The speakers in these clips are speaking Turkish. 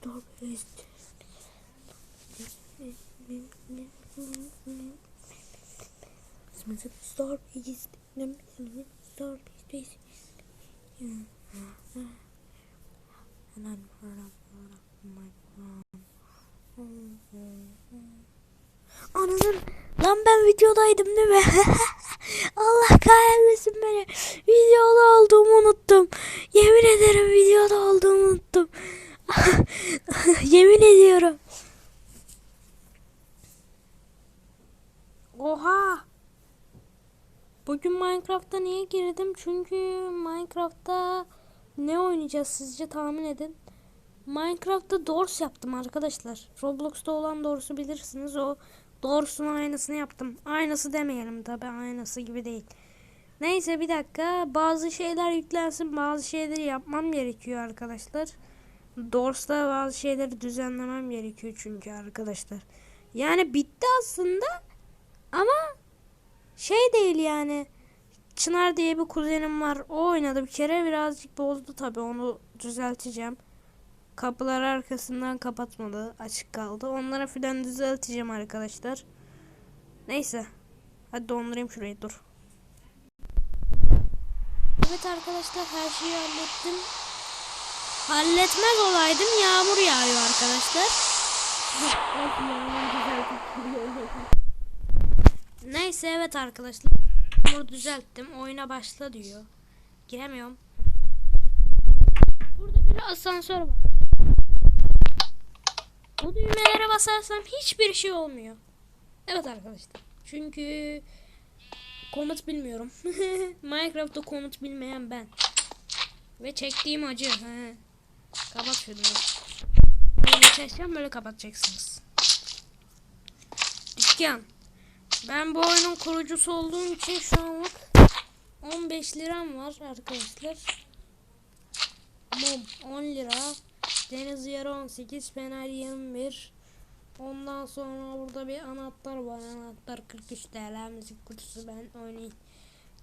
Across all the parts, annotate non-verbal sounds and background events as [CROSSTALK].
Star Beast. Star Beast. And I'm lan ben videodaydım değil mi? [LAUGHS] Allah kahretsin beni. Videoda olduğumu unuttum. Yemin ederim videoda olduğumu unuttum. [LAUGHS] Yemin ediyorum. Oha. Bugün Minecraft'a niye girdim? Çünkü Minecraft'ta ne oynayacağız sizce tahmin edin. Minecraft'ta Doors yaptım arkadaşlar. Roblox'ta olan Doors'u bilirsiniz. O Doors'un aynısını yaptım. Aynısı demeyelim tabi aynısı gibi değil. Neyse bir dakika. Bazı şeyler yüklensin. Bazı şeyleri yapmam gerekiyor arkadaşlar. Doors'ta bazı şeyleri düzenlemem gerekiyor çünkü arkadaşlar. Yani bitti aslında. Ama şey değil yani. Çınar diye bir kuzenim var. O oynadı bir kere birazcık bozdu tabi onu düzelteceğim. Kapılar arkasından kapatmadı. Açık kaldı. Onlara filan düzelteceğim arkadaşlar. Neyse. Hadi dondurayım şurayı dur. Evet arkadaşlar her şeyi hallettim. Halletmez olaydım yağmur yağıyor arkadaşlar. Neyse evet arkadaşlar. Yağmur düzelttim. Oyuna başla diyor. Giremiyorum. Burada bir asansör var. Bu düğmelere basarsam hiçbir şey olmuyor. Evet arkadaşlar. Çünkü komut bilmiyorum. [LAUGHS] Minecraft'ta komut bilmeyen ben. Ve çektiğim acı. Kapat şunu. Böyle geçeceğim böyle kapatacaksınız. Dükkan. Ben bu oyunun kurucusu olduğum için şu anlık 15 liram var arkadaşlar. Mum 10 lira. Deniz yarı 18. Fener 21. Ondan sonra burada bir anahtar var. Anahtar 43 TL. Müzik kutusu ben oynayayım.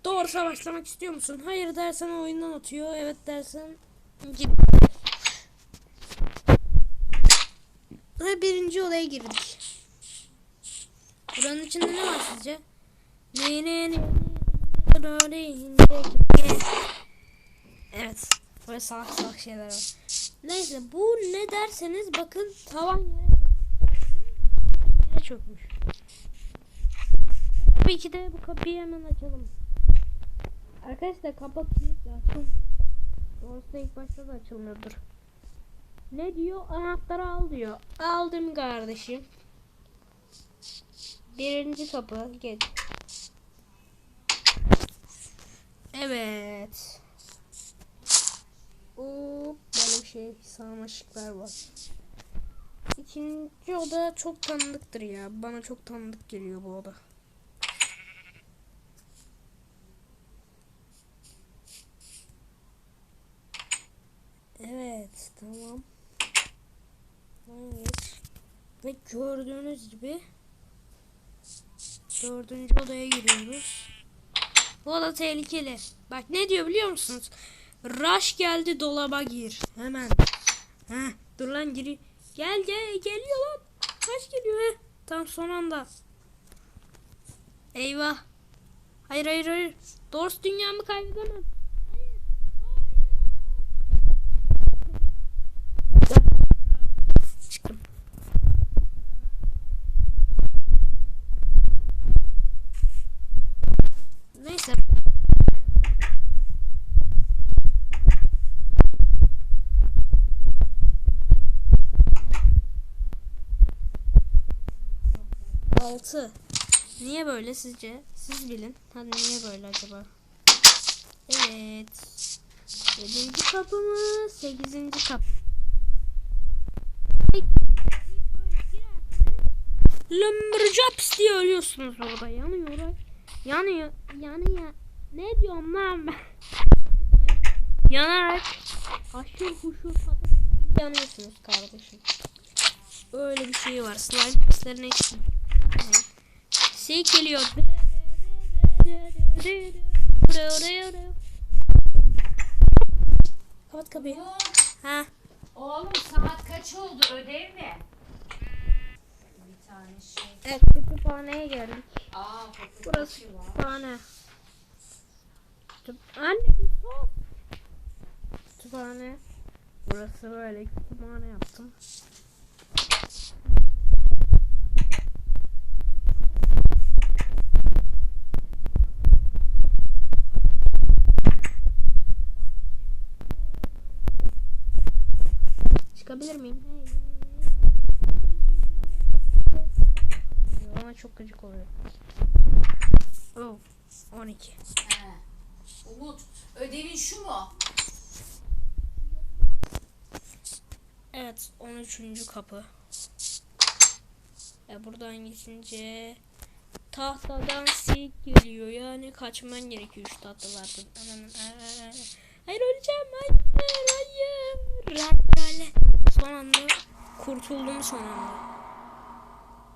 Doğrusa başlamak istiyor musun? Hayır dersen oyundan atıyor. Evet dersen git. Ve birinci odaya girdik. Buranın içinde ne var sizce? Ne ne ne Evet. Böyle salak salak şeyler var. Neyse bu ne derseniz bakın tavan yere çökmüş. Tabii ki de bu kapıyı hemen açalım. Arkadaşlar kapı kilitli açılmıyor. Doğrusu da ilk başta da açılmıyordur. Ne diyor? Anahtarı al diyor. Aldım kardeşim. Birinci kapı geç. Evet. Oo, böyle bir şey sarmaşıklar var. İkinci oda çok tanıdıktır ya. Bana çok tanıdık geliyor bu oda. Evet, tamam. Evet. Ve gördüğünüz gibi dördüncü odaya giriyoruz. Bu oda tehlikeli. Bak ne diyor biliyor musunuz? Rush geldi dolaba gir. Hemen. Heh, dur lan giri. Gel gel geliyor lan. Kaç geliyor he? Tam son anda. Eyvah. Hayır hayır hayır. Dors dünyamı kaybedemem. 6. Niye böyle sizce? Siz bilin. Hani niye böyle acaba? Evet. 7. kapı mı? 8. kapı. Lumberjaps diye ölüyorsunuz orada. Yanıyor. Yanıyor. Yanıyor. Ne diyorum lan ben? Yanarak aşırı huşur patates yanıyorsunuz kardeşim. Öyle bir şey var. Slime pislerine için. Şey geliyor. Kapat kapıyı. Ha. Oğlum saat kaç oldu ödev mi? Bir tane şey. Evet kütüphaneye geldik. Aa Burası kütüphane. Kütüp- Anne bir sus. Kütüphane. Burası böyle kütüphane yaptım. Çıkabilir miyim? Ama çok gıcık oluyor. Oh, 12. He. Umut ödevin şu mu? Evet 13. kapı. E buradan geçince tahtadan sik geliyor. Yani kaçman gerekiyor şu tahtalardan. Aman, aa. Hayır öleceğim. Hayır hayır. Hayır. Son anda kurtuldum son anda.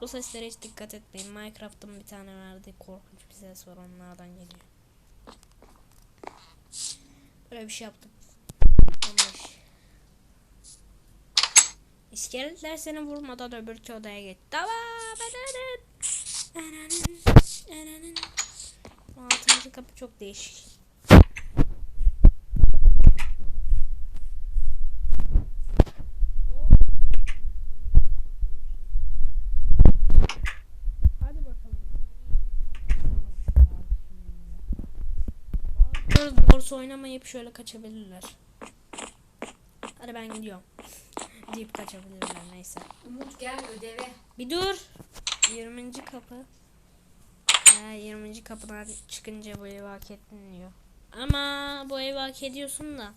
Bu seslere hiç dikkat etmeyin. Minecraft'ın bir tane verdiği korkunç bir ses var onlardan geliyor. Böyle bir şey yaptım. Yanlış. İskeletler seni vurmadan öbür odaya git. Tamam. Altıncı kapı çok değişik. Hadi bakalım. Bazıları doğrusu oynamayıp şöyle kaçabilirler. Hadi ben gidiyorum. Deyip kaçabilirler neyse. Umut gel ödeve. Bir dur. 20. kapı. Ha, 20. kapıdan çıkınca bu evi hak ettin diyor. Ama bu evi hak ediyorsun da.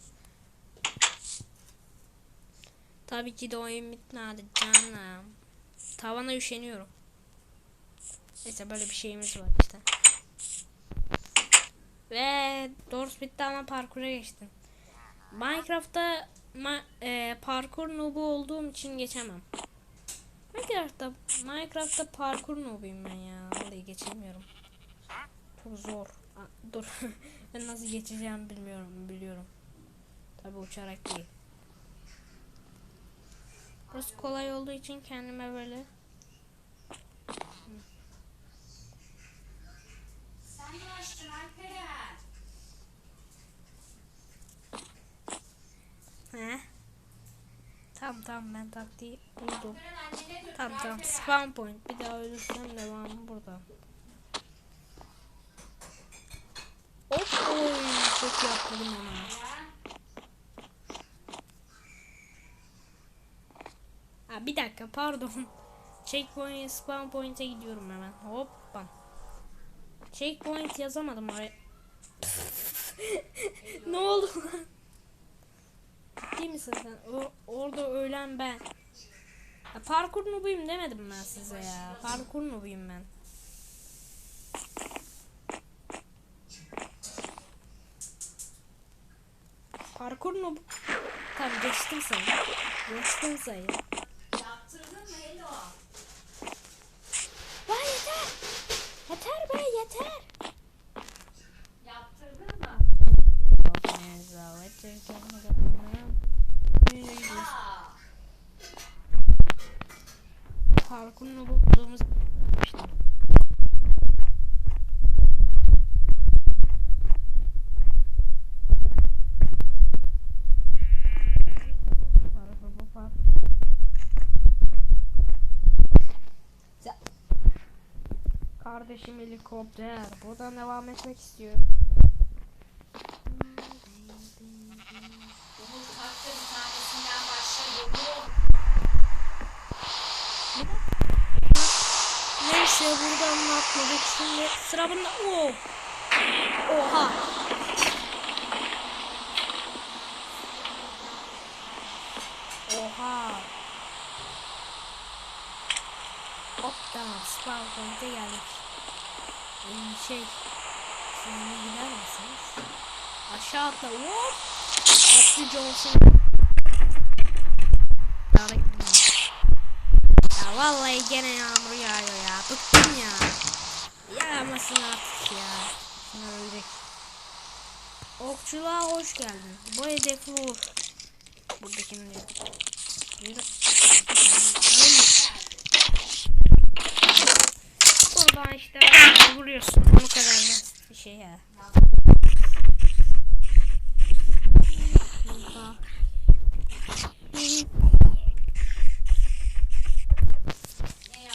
Tabii ki de oyun bitmedi canım. Tavana üşeniyorum. Neyse böyle bir şeyimiz var işte. Ve Doors bitti ama parkura geçtim. Minecraft'ta e, parkur noobu olduğum için geçemem. Minecraft'ta Minecraft'ta parkur noobuyum ben ya. Vallahi geçemiyorum. Çok zor. Aa, dur. [LAUGHS] ben nasıl geçeceğimi bilmiyorum. Biliyorum. Tabi uçarak değil. Burası kolay olduğu için kendime böyle Sen mi açtın Alperen? He? Tamam tamam ben taktiği buldum. Tamam tamam spawn point. Bir daha ölürsem devamı burada. Hop oy çok yaptım. Ya. Ha, bir dakika pardon. [LAUGHS] Checkpoint spawn point'e gidiyorum hemen. Hoppa. Checkpoint yazamadım oraya. [LAUGHS] ne oldu lan? Değil misin sen? O, orada ölen ben. Ya, parkur noobuyum demedim ben size ya. Parkur noobuyum ben. Parkur noob. Tamam geçtim sayı. Geçtim sayı. Yaptırdın mı Hello? Vay yeter. Yeter be yeter. Yaptırdın mı? Aa. Parkurunu bulduğumuz. Kardeşim helikopter. Buradan devam etmek istiyorum. Umut kalktı bir tanesinden başla Umut. Neyse buradan atladık. Şimdi sıra bunda. Oo. Oha. Oha. Hoppa. Spawn point'e geldik. Ee, şey. Şimdi gider misiniz? Aşağı atla. Hop. Attı Johnson. Gitmiyor. Vallahi gene yağmur yağıyor ya. Bıktım ya. Yağmasın artık ya. Şuna ölecek. Okçuluğa hoş geldin. Bu hedefi vur. Buradakini diyor. Oradan işte vuruyorsun. O kadar basit bir şey ya.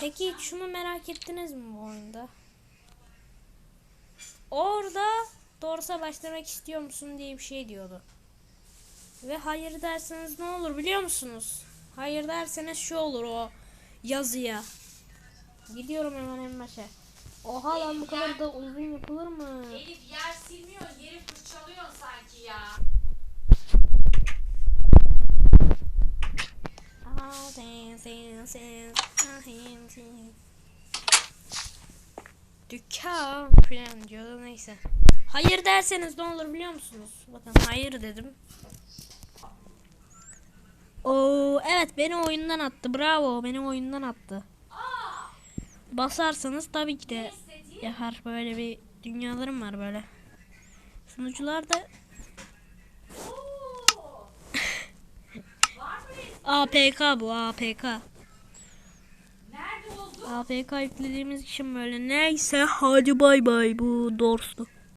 Peki şunu merak ettiniz mi bu oyunda? Orada Dorsa başlamak istiyor musun diye bir şey diyordu. Ve hayır derseniz ne olur biliyor musunuz? Hayır derseniz şu olur o yazıya. Gidiyorum hemen en başa. Oha lan bu kadar da uzun yapılır mı? Elif yer silmiyorsun, yeri fırçalıyorsun sanki ya. Ah, sen, sen, sen, ah, sen, sen. Dükkan falan diyordu neyse. Hayır derseniz ne olur biliyor musunuz? Bakın hayır dedim. Oo evet beni oyundan attı. Bravo beni oyundan attı. Basarsanız tabii ki de yapar böyle bir dünyalarım var böyle. Sunucularda Oo. Var mı resim? APK bu APK. APK yüklediğimiz için böyle neyse hadi bay bay bu Dors'tu.